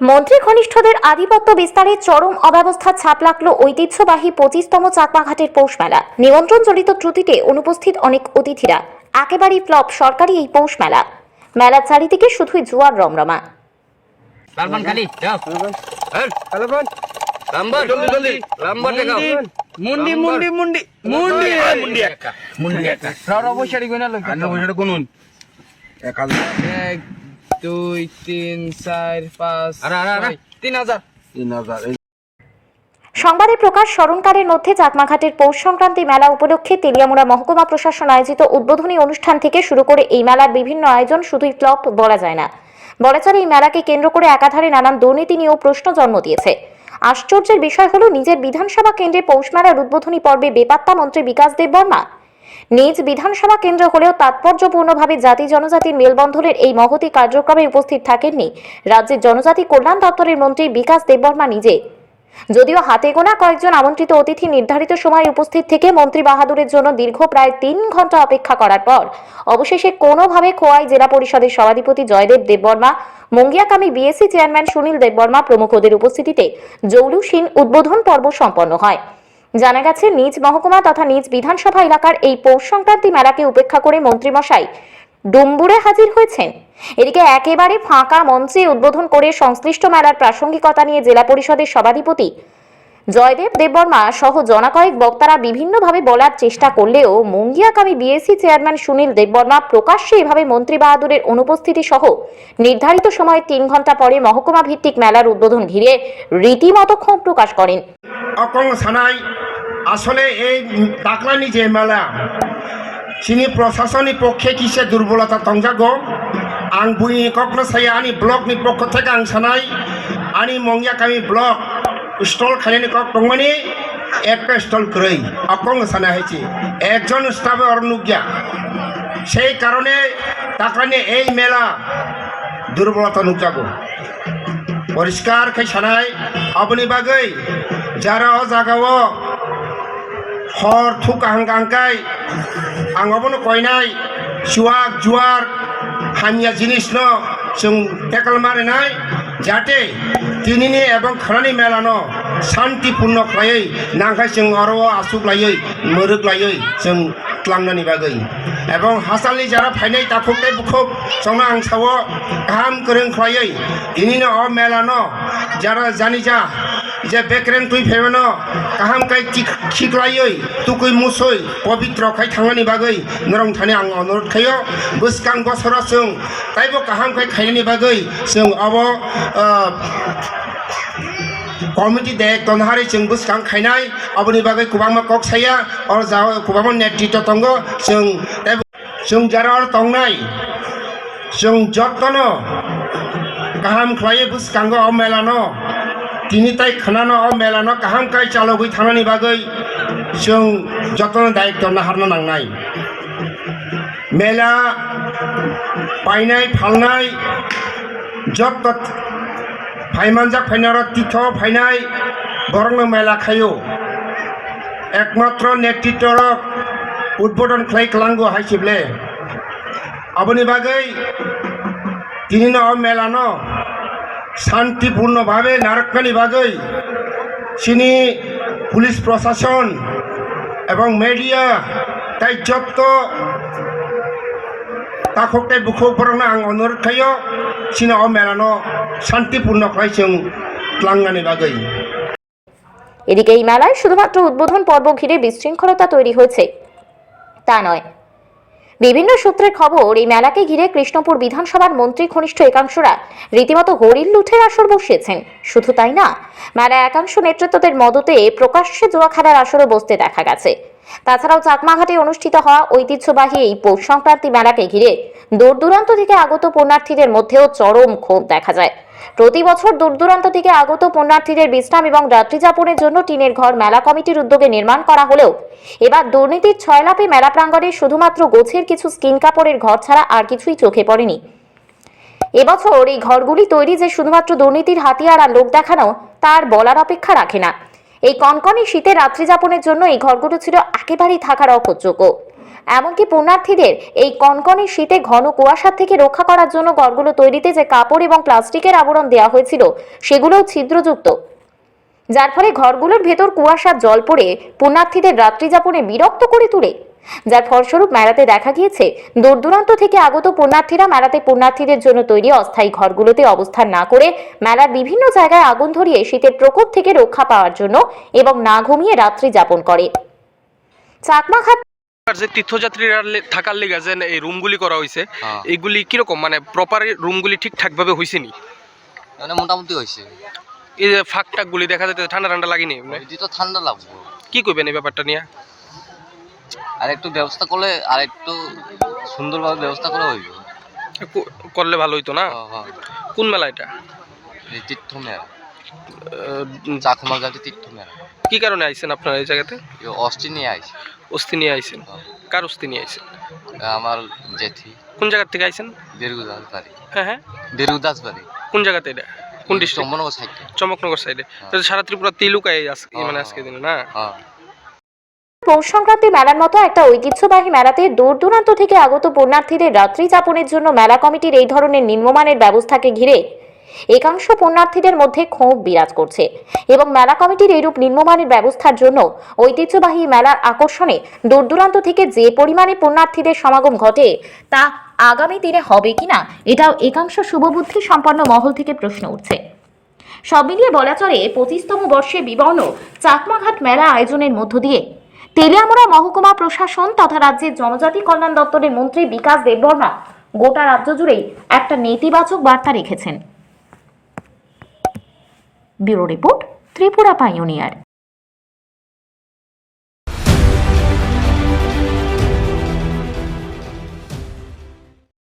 মন্ত্রী ঘনিষ্ঠদের আধিপত্য বিস্তারে চরম অব্যবস্থার ছাপ লাগল ঐতিহ্যবাহী পঁচিশতম চাকমাঘাটের পৌষ মেলা। নিমন্ত্রণ জড়িত ত্রুটিতে অনুপস্থিত অনেক অতিথিরা। একেবারেই ফ্লপ সরকারি এই পৌষ মেলা। মেলার চারিদিকে শুধুই জুয়ার রমরমা। মুন্ডি মুন্ডি মুন্ডি মুন্ডি মুন্ডি। মুন্ডি রাও রাও এক দুই তিন চার পাঁচ তিন হাজার। তিন হাজার সংবাদে প্রকাশ স্মরণকারের মধ্যে চাকমাঘাটের পৌষ সংক্রান্তি মেলা উপলক্ষে তেলিয়ামুড়া মহকুমা প্রশাসন আয়োজিত উদ্বোধনী অনুষ্ঠান থেকে শুরু করে এই মেলার বিভিন্ন আয়োজন শুধুই ফ্লপ বলা যায় না। বলা চলে এই মেলাকে কেন্দ্র করে একাধারে নানান দুর্নীতি নিয়েও প্রশ্ন জন্ম দিয়েছে। আশ্চর্যের বিষয় হলো নিজের বিধানসভা কেন্দ্রে পৌষ মেলার উদ্বোধনী পর্বে বেপাত্তা মন্ত্রী বিকাশ দেব বর্মা নিজ বিধানসভা কেন্দ্র হলেও তাৎপর্যপূর্ণভাবে জাতি জনজাতির মেলবন্ধনের এই মহতি কার্যক্রমে উপস্থিত থাকেননি। রাজ্যের জনজাতি কল্যাণ দপ্তরের মন্ত্রী বিকাশ দেববর্মা নিজে। যদিও হাতে গোনা কয়েকজন আমন্ত্রিত অতিথি নির্ধারিত সময়ে উপস্থিত থেকে মন্ত্রী বাহাদুরের জন্য দীর্ঘ প্রায় তিন ঘণ্টা অপেক্ষা করার পর, অবশেষে কোনোভাবে খোয়াই জেলা পরিষদের সভাধিপতি জয়দেব দেববর্মা, মঙ্গিয়াকামী বিএসসি চেয়ারম্যান সুনীল দেববর্মা প্রমুখদের উপস্থিতিতে জৌলুসীন উদ্বোধন পর্ব সম্পন্ন হয়। জানা গেছে, নিজ মহকুমা তথা নিজ বিধানসভা এলাকার এই পৌষ সংক্রান্তি মেলাকে উপেক্ষা করে মন্ত্রীমশাই ডুম্বুরে হাজির হয়েছেন। এদিকে একেবারে ফাঁকা মঞ্চে উদ্বোধন করে সংশ্লিষ্ট মেলার প্রাসঙ্গিকতা নিয়ে জেলা পরিষদের সভাধিপতি জয়দেব দেববর্মা সহ জনাকয়েক বক্তারা বিভিন্নভাবে বলার চেষ্টা করলেও মঙ্গিয়াকামী বিএসসি চেয়ারম্যান সুনীল দেববর্মা প্রকাশ্যে এভাবে মন্ত্রী বাহাদুরের অনুপস্থিতি সহ নির্ধারিত সময়ে তিন ঘণ্টা পরে মহকুমা ভিত্তিক মেলার উদ্বোধন ঘিরে রীতিমতো ক্ষোভ প্রকাশ করেন। আসলে এই ডাকলানি যে মেলা, চিনি প্রশাসনিক পক্ষে কিসে দুর্বলতা তংজাগো? আং বুই কখনো সাই, আনি ব্লকনি পক্ষ থেকে আং সানাই, আনি মঙ্গিয়াকামি ব্লক স্টল খালিনি কক টংমানি একটা স্টল করে অকং সানা হয়েছে একজন স্টাফে অরনুজ্ঞা সেই কারণে ডাকলানি এই মেলা দুর্বলতা নুজাগো পরিষ্কার খাই সানাই আপনি বাগৈ যারা জাগাও হর থুক আহাঙ্গা আঙ্কাই আঙ্গবন কয়নাই সুয়াক জুয়ার হামিয়া জিনিস ন जों टेकल मारिनाय जाहाथे दिनैनि एबा खोलानि मेलानो सान्तिपूर्ण खालायै नांखाय जों आरो आसुग्लायै मोरोग्लायै जों खालामनायनि बागै एबा हासालनि जारा फायनाय दाखबनाय बुखब जोंनो आं साव गाहाम गोरों खालायै दिनैनो अ मेलानो जारा जानि जा যে বেকরেন তুই ফেমেন কাহাম কাই খিকলাইয়ই তুকুই মুসই পবিত্র খাই থাঙ্গানি বাগৈ নরম থানে আং অনুরোধ খাইও বসকাং বছরা চং তাইবো কাহাম খাই খাইনি বাগৈ চং আব কমিটি দেখ তনহারি চং বসকাং খাইনাই অবনি বাগৈ কুবামা কক সাইয়া অর যা কুবামা নেতৃত্ব তঙ্গ চং তাইবো চং যারা অর তংনাই চং যত্ন কাহাম খাই বসকাঙ্গ অমেলানো मेलानो তিনি তাই খানানো অ মেলানো কাহাম কাই চালগৈ थांनायनि बागै जों जतन दायित्व नाहारनो नांनाय मेला बायनाय फालनाय जत फाइमानजाक फाइनार तीर्थ फाइनाय बरंनो मेला खायो একমাত্র নেতৃত্বৰ উদ্বোধন খাই ক্লাংগো হাইছিবলে আপনি বাগৈ তিনি ন মেলানো শান্তিপূর্ণভাবে নারকানি বাগৈ চিনি পুলিশ প্রশাসন এবং মিডিয়া তাই যত তাখকটাই বুখক বরং আं অনুরোধ অ মেলানো শান্তিপূর্ণ খাই जों ক্লাংনানি বাগৈ এদিকে এই মেলায় শুধুমাত্র উদ্বোধন পর্ব ঘিরে বিশৃঙ্খলতা তৈরি হয়েছে। তা নয় বিভিন্ন সূত্রের খবর, এই মেলাকে ঘিরে কৃষ্ণপুর বিধানসভার মন্ত্রী ঘনিষ্ঠ একাংশরা রীতিমতো হরিণ লুঠের আসর বসিয়েছেন। শুধু তাই না, মেলা একাংশ নেতৃত্বদের মদতে প্রকাশ্যে জোয়া খেলার আসরও বসতে দেখা গেছে। তাছাড়াও চাকমাঘাটে অনুষ্ঠিত হওয়া ঐতিহ্যবাহী এই পৌষ সংক্রান্তি মেলাকে ঘিরে দূর দূরান্ত থেকে আগত পুণ্যার্থীদের মধ্যেও চরম ক্ষোভ দেখা যায়। প্রতি বছর দূর দূরান্ত থেকে আগত পুণ্যার্থীদের বিশ্রাম এবং রাত্রিযাপনের জন্য টিনের ঘর মেলা কমিটির উদ্যোগে নির্মাণ করা হলেও এবার দুর্নীতির ছয়লাপে মেলা প্রাঙ্গণে শুধুমাত্র গোছের কিছু স্কিন কাপড়ের ঘর ছাড়া আর কিছুই চোখে পড়েনি। এবছর এই ঘরগুলি তৈরি যে শুধুমাত্র দুর্নীতির হাতিয়ার আর লোক দেখানো, তার বলার অপেক্ষা রাখে না। এই কনকনে শীতে রাত্রিযাপনের জন্য এই ঘরগুলো ছিল একেবারেই থাকার অপযোগ্য এমনকি পুণ্যার্থীদের এই কনকনে শীতে ঘন কুয়াশার থেকে রক্ষা করার জন্য ঘরগুলো তৈরিতে যে কাপড় এবং প্লাস্টিকের আবরণ দেওয়া হয়েছিল, সেগুলোও ছিদ্রযুক্ত। যার ফলে ঘরগুলোর ভেতর কুয়াশার জল পড়ে পুণ্যার্থীদের রাত্রিযাপনে বিরক্ত করে তুলে। যার ফলস্বরূপ মেলাতে দেখা গিয়েছে দূর দূরান্ত থেকে আগত পুণ্যার্থীরা মেলাতে পুণ্যার্থীদের জন্য তৈরি অস্থায়ী ঘরগুলোতে অবস্থান না করে মেলার বিভিন্ন জায়গায় আগুন ধরিয়ে শীতের প্রকোপ থেকে রক্ষা পাওয়ার জন্য এবং না ঘুমিয়ে রাত্রি যাপন করে। আর যে তীর্থযাত্রীরা থাকার লেগে যে এই রুমগুলি করা হয়েছে হ্যাঁ। এইগুলি কীরকম? মানে প্রপার রুমগুলি ঠিকঠাক ভাবে হয়েছে নি মানে মোটামুটি হয়েছে এই যে ফাঁক টাকগুলি দেখা যাচ্ছে ঠান্ডা ঠান্ডা লাগেনি? যদি তো ঠান্ডা লাগবো। কি করবেন এই ব্যাপারটা নিয়ে? আর একটু ব্যবস্থা করলে আর একটু সুন্দরভাবে ব্যবস্থা করে হইব। করলে ভালো হইতো না? হ্যাঁ, হ্যাঁ। কোন মেলা এটা? তীর্থ মেলা। চাকমা তীর্থ মেলা কি কারণে আইছেন আপনারা এই জায়গাতে? অস্টি নিয়ে আইছে। অস্থি নিয়ে আইছেন। কার অস্থি নিয়ে আইছেন? আমার জেঠি। কোন জায়গা থেকে আইছেন? বেরুদাস বাড়ি। হ্যাঁ হ্যাঁ। বেরুদাস বাড়ি। কোন জায়গাতে এটা? কোন ডিস্ট্রিক্ট চম্বনগর সাইডে চমকনগর সাইডে সারা ত্রিপুরা তিলুকায় আজকে মানে হ্যাঁ, আজকে দিনে না? হ্যাঁ। পৌষ সংক্রান্তি মেলার মতো একটা ঐতিহ্যবাহী মেলাতে দূর দূরান্ত থেকে আগত পুণ্যার্থীদের রাত্রি যাপনের জন্য মেলা কমিটির এই ধরনের নিম্নমানের ব্যবস্থাকে ঘিরে একাংশ পুণ্যার্থীদের মধ্যে ক্ষোভ বিরাজ করছে এবং মেলা কমিটির এইরূপ নিম্নমানের ব্যবস্থার জন্য ঐতিহ্যবাহী মেলার আকর্ষণে দূর দূরান্ত থেকে যে পরিমাণে পুণ্যার্থীদের সমাগম ঘটে তা আগামী দিনে হবে কিনা এটাও একাংশ শুভবুদ্ধি সম্পন্ন মহল থেকে প্রশ্ন উঠছে। সব মিলিয়ে বলা চলে, পঁচিশতম বর্ষে বিবর্ণ চাকমাঘাট মেলা আয়োজনের মধ্য দিয়ে তেলিয়ামুড়া মহকুমা প্রশাসন তথা রাজ্যের জনজাতি কল্যাণ দপ্তরের মন্ত্রী বিকাশ দেববর্মা গোটা রাজ্য জুড়েই একটা নেতিবাচক বার্তা রেখেছেন। Bureau report Tripura pioneer